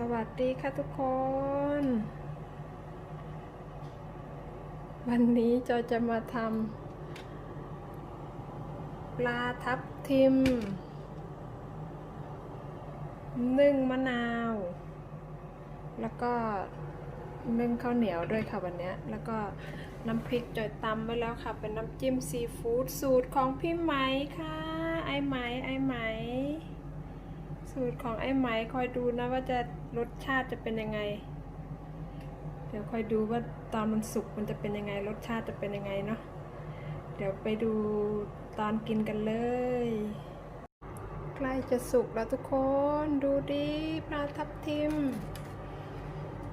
สวัสดีค่ะทุกคน วันนี้จอยจะมาทำปลาทับทิมนึ่งมะนาว แล้วก็นึ่งข้าวเหนียวด้วยค่ะวันนี้ แล้วก็น้ำพริกจอยตำไว้แล้วค่ะ เป็นน้ำจิ้มซีฟู้ดสูตรของพี่ไหมค่ะ ไอไหมไอไหม สูตรของไอ้ไหมคอยดูนะว่าจะรสชาติจะเป็นยังไง เดี๋ยวคอยดูว่าตอนมันสุกมันจะเป็นยังไง รสชาติจะเป็นยังไงเนาะเดี๋ยวไปดูตอนกินกันเลย ใกล้จะสุกแล้วทุกคนดูดิปลาทับทิม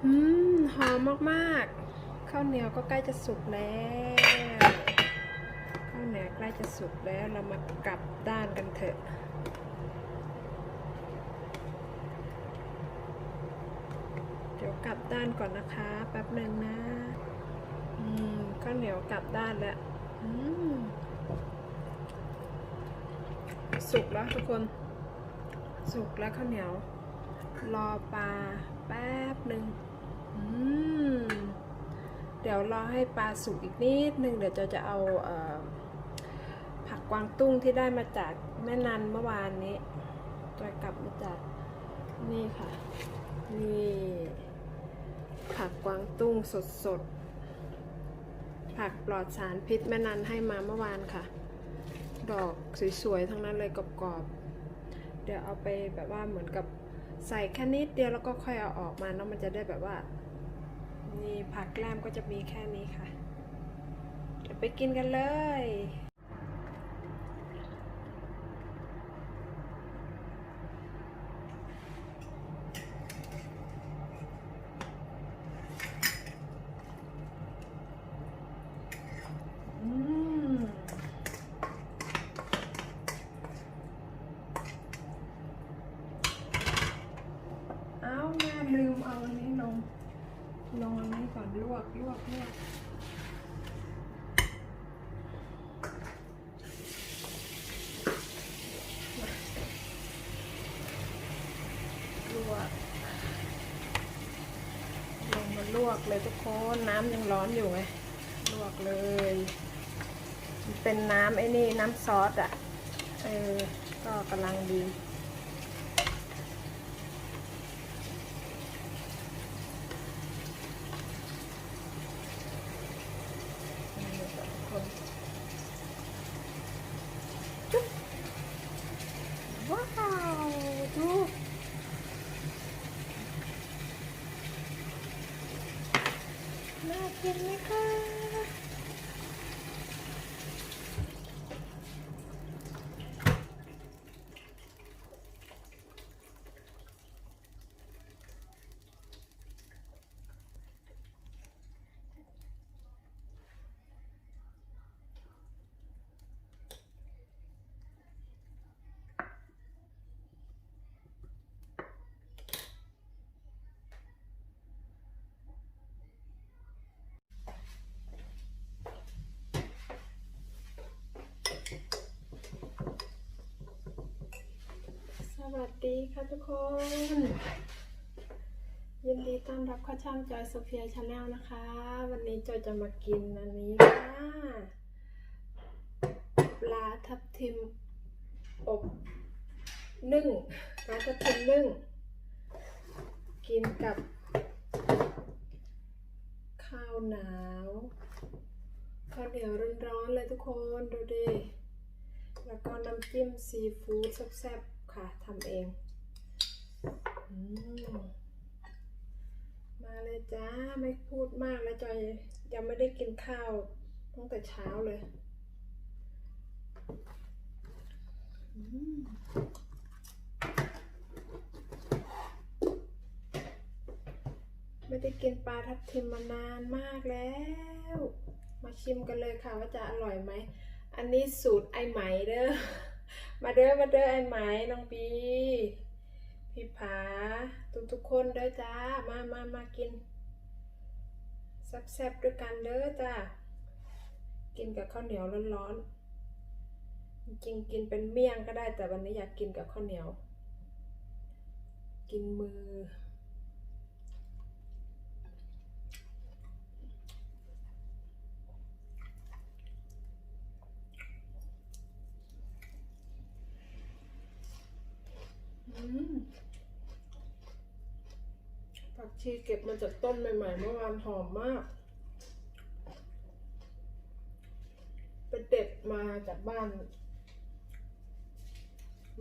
อืมหอมมากๆข้าวเหนียวก็ใกล้จะสุกแล้วข้าวเหนียวใกล้จะสุกแล้วเรามากลับด้านกันเถอะ เดี๋ยว กลับด้านก่อนนะคะ แป๊บหนึ่งนะ อืมข้าวเหนียวกลับด้านแล้ว อืม สุกแล้วทุกคน สุกแล้วข้าวเหนียว รอปลาแป๊บหนึ่งอืม เดี๋ยวรอให้ปลาสุกอีกนิดหนึ่งเดี๋ยวจะจะเอาเอ่อผักกวางตุ้งที่ได้มาจากแม่นันเมื่อวานนี้ตัวกลับมาจากนี่ค่ะ นี่ ผักกวางตุ้งสดสดๆผักปลอดสารพิษแม่นันให้มาเมื่อวานค่ะ ดอกสวยๆทั้งนั้นเลยกรอบๆเดี๋ยวเอาไปแบบว่าเหมือนกับใส่แค่นิดเดียวแล้วก็ค่อยเอาออกมาเนาะมันจะได้แบบว่านี่ผักแกล้มก็จะมีแค่นี้ค่ะ เดี๋ยวไปกินกันเลย อืม เอาแม่ลืมเอาอันนี้ลง ลงอันนี้ก่อนลวกลวกลวกลวกลงมาลวกเลยทุกคนน้ำยังร้อนอยู่ไงลวกเลยเป็นน้ำไอ้นี่น้ำซอสอะเออก็กำลังดี นี่ค่ะทุกคนจุ๊บว้าวดูน่ากินไหมคะ ส วัสดีค่ะทุกคน ยินดีต้อนรับเข้าช่องจอยโซเฟียชาแนลนะคะ วันนี้จอยจะมากินอันนี้ค่ะปลาทับทิมอบนึ่งปลาทับทิมนึ่ง กินกับ ข้าวหนาวข้าวเหนียวร้อนๆเลยทุกคนดูดิแล้วก็น้ำจิ้มซีฟู้ดแซ่บๆ ค่ะทำเองอมมาเลยจ้า ไม่พูดมากแล้วจอยยังไม่ได้กินข้าวตั้งแต่เช้าเลยมไม่ได้กินปลาทับทิมมานานมากแล้ว มาชิมกันเลยค่ะว่าจะอร่อยไหม อันนี้สูตรไอไหมเด้อ มาเด้อมาเด้อไอ้ไหมน้องปีพี่ผาทุกทุกคนเด้อจ้ามามามากินแซ่บๆด้วยกันเด้อจ้ากินกับข้าวเหนียวร้อนๆจริงกินเป็นเมี่ยงก็ได้แต่วันนี้อยากกินกับข้าวเหนียว กินมือ ชีเก็บมาจากต้นใหม่ๆเมื่อวานหอมมากไปเด็ดมาจากบ้าน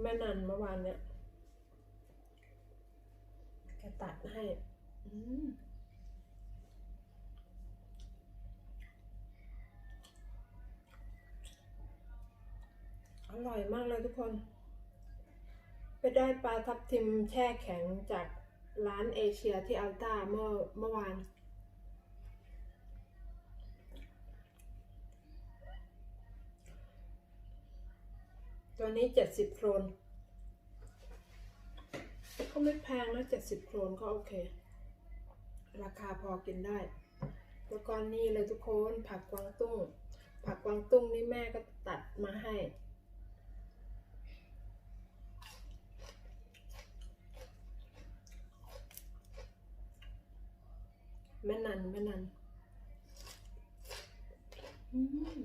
แม่นันเมื่อวานเนี่ยแกตัดให้อืมอร่อยมากเลยทุกคน ไปได้ปลาทับทิมแช่แข็งจาก ร้านเอเชียที่อัลต้าเมื่อเมื่อวานตัวนี้เจ็ดสิบโครนก็ไม่แพงนะเจ็ดสิบโครนก็โอเค ราคาพอกินได้ แล้วก็นี่เลยทุกคนผักกวางตุ้ง ผักกวางตุ้งนี่แม่ก็ตัดมาให้ แม่นันแม่นันอืม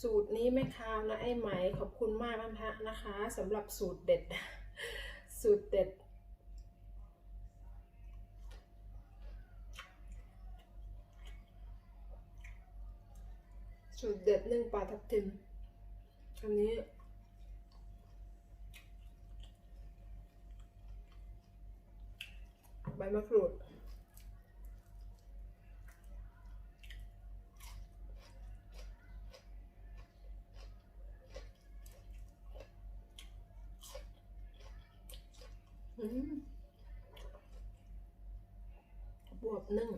สูตรนี้ไม่คาวนะไอ้ไหมขอบคุณมากนะคะนะคะสำหรับสูตรเด็ด สูตรเด็ด สูตรเด็ดนึ่งปลาทับทิม อันนี้ ใบมะกรูดอืมบวบนึ่ง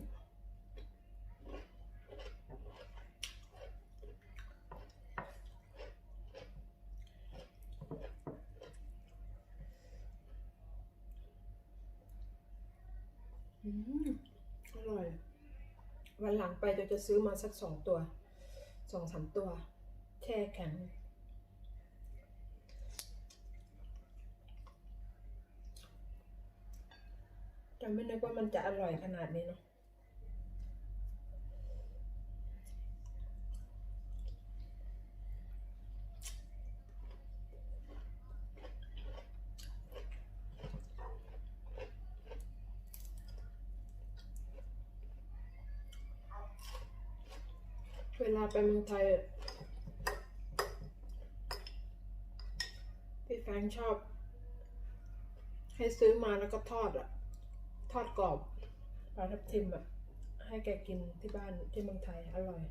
อร่อย วันหลังไปเราจะซื้อมาสักสองตัวสองสามตัว แช่แข็งจะไม่นึกว่ามันจะอร่อยขนาดนี้เนาะ ลาไปเมืองไทยพี่แฟงชอบ ให้ซื้อมาแล้วก็ทอดอะทอดกรอบปลาทับทิมอะให้แกกินที่บ้านที่เมืองไทยอร่อย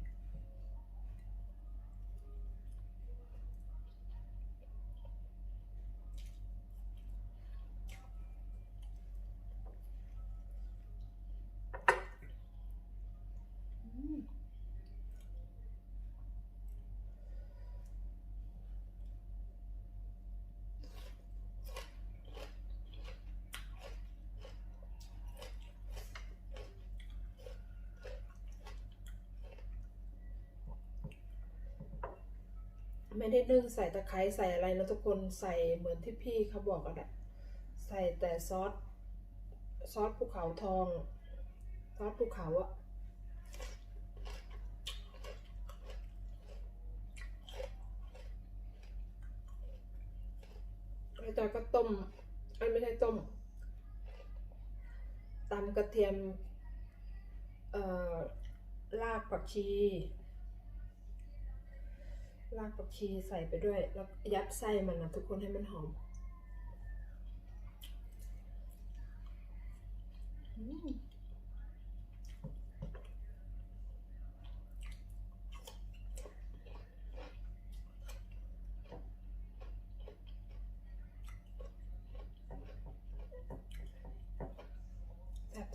อืม ไม่ได้นึ่งใส่ตะไคร้ใส่อะไรนะทุกคนใส่เหมือนที่พี่เขาบอกอะแหละใส่แต่ซอสซอสภูเขาทอง ซอสภูเขาอะแล้วจอยก็ต้มไอ้ไม่ใช่ต้มตำกระเทียม เอ่อรากผักชี รากผักชีใส่ไปด้วย แล้วยัดไส้มันนะทุกคนให้มันหอม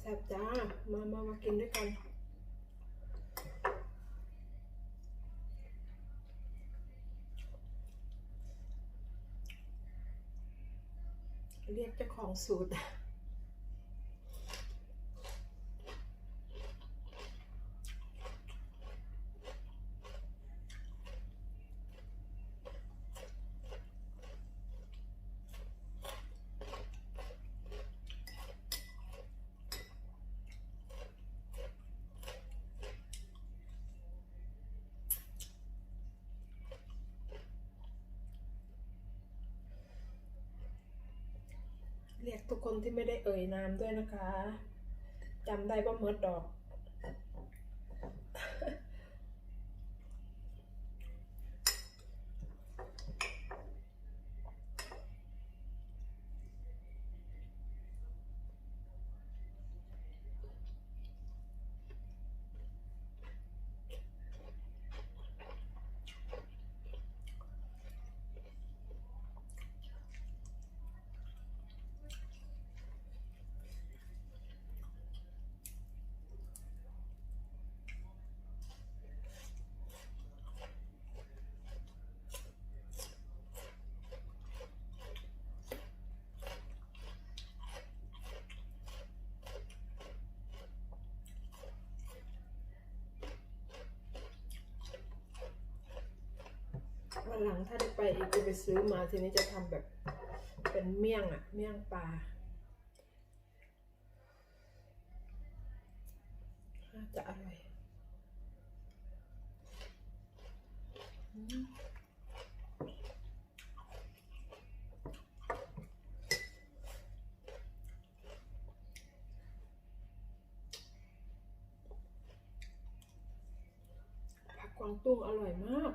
แซ่บๆจ้า มามามากินด้วยกัน เรียกเจ้าของสูตร รียกทุกคนที่ไม่ได้เอ่ยนามด้วยนะคะจำได้ว่าเมิดดอก วันหลังถ้าได้ไปอีกจะไปซื้อมาทีนี้จะทำแบบเป็นเมี่ยงอะเมี่ยงปลาจะอร่อยผักกวางตุ้งอร่อยมาก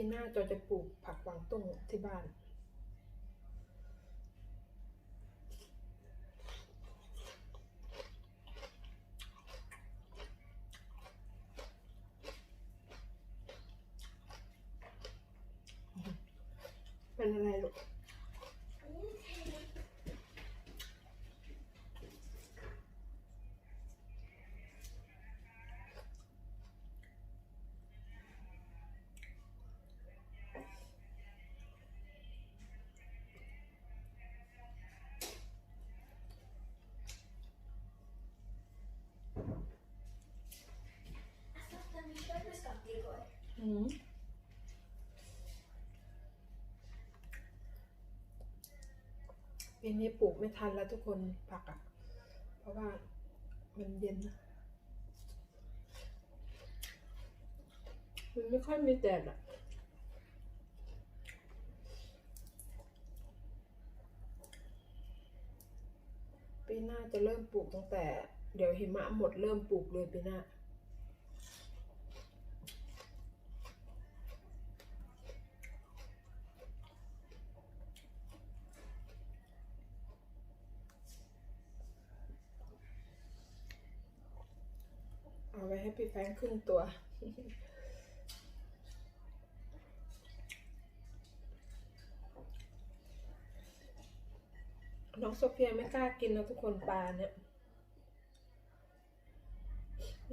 ปีหน้าจอยจะปลูกผักกวางตุ้งที่บ้าน เป็นอะไรลูก ปีนี้ปลูกไม่ทันแล้วทุกคนผักอะ่ะ เพราะว่ามันเย็นนะมันไม่ค่อยมีแดดอะ่ะปีหน้าจะเริ่มปลูกตั้งแต่ เดี๋ยวหิมะหมดเริ่มปลูกเลยปีหน้า เอาไว้ให้พี่ แฟรงค์ครึ่งตัว น้องโซเฟียไม่กล้ากินนะทุกคนปลาเนี่ย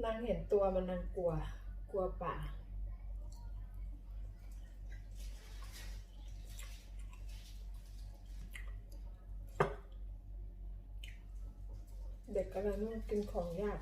นางเห็นตัวมันนางกลัว กลัวปลาเด็กอะไรไม่กินของยาก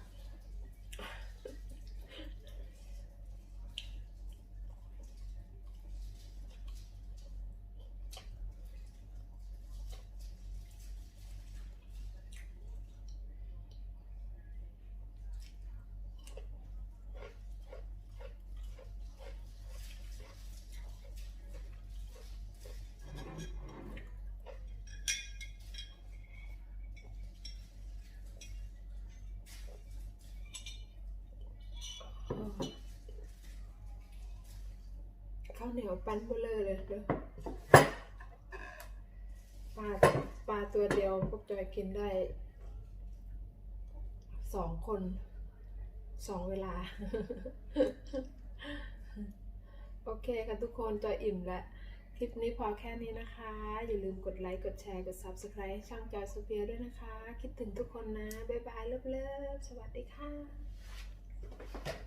ข้าวเหนียวปั้นเบลอเลยเด้อปลาปลาตัวเดียวพวกจอยกินได้สองคนสองเวลา โอเคค่ะทุกคนจอยอิ่มแล้วคลิปนี้พอแค่นี้นะคะ อย่าลืมกดไลค์ กดแชร์ กด Subscribe ช่องจอยโซเฟียด้วยนะคะ คิดถึงทุกคนนะ บ๊ายบายเลิฟๆสวัสดีค่ะ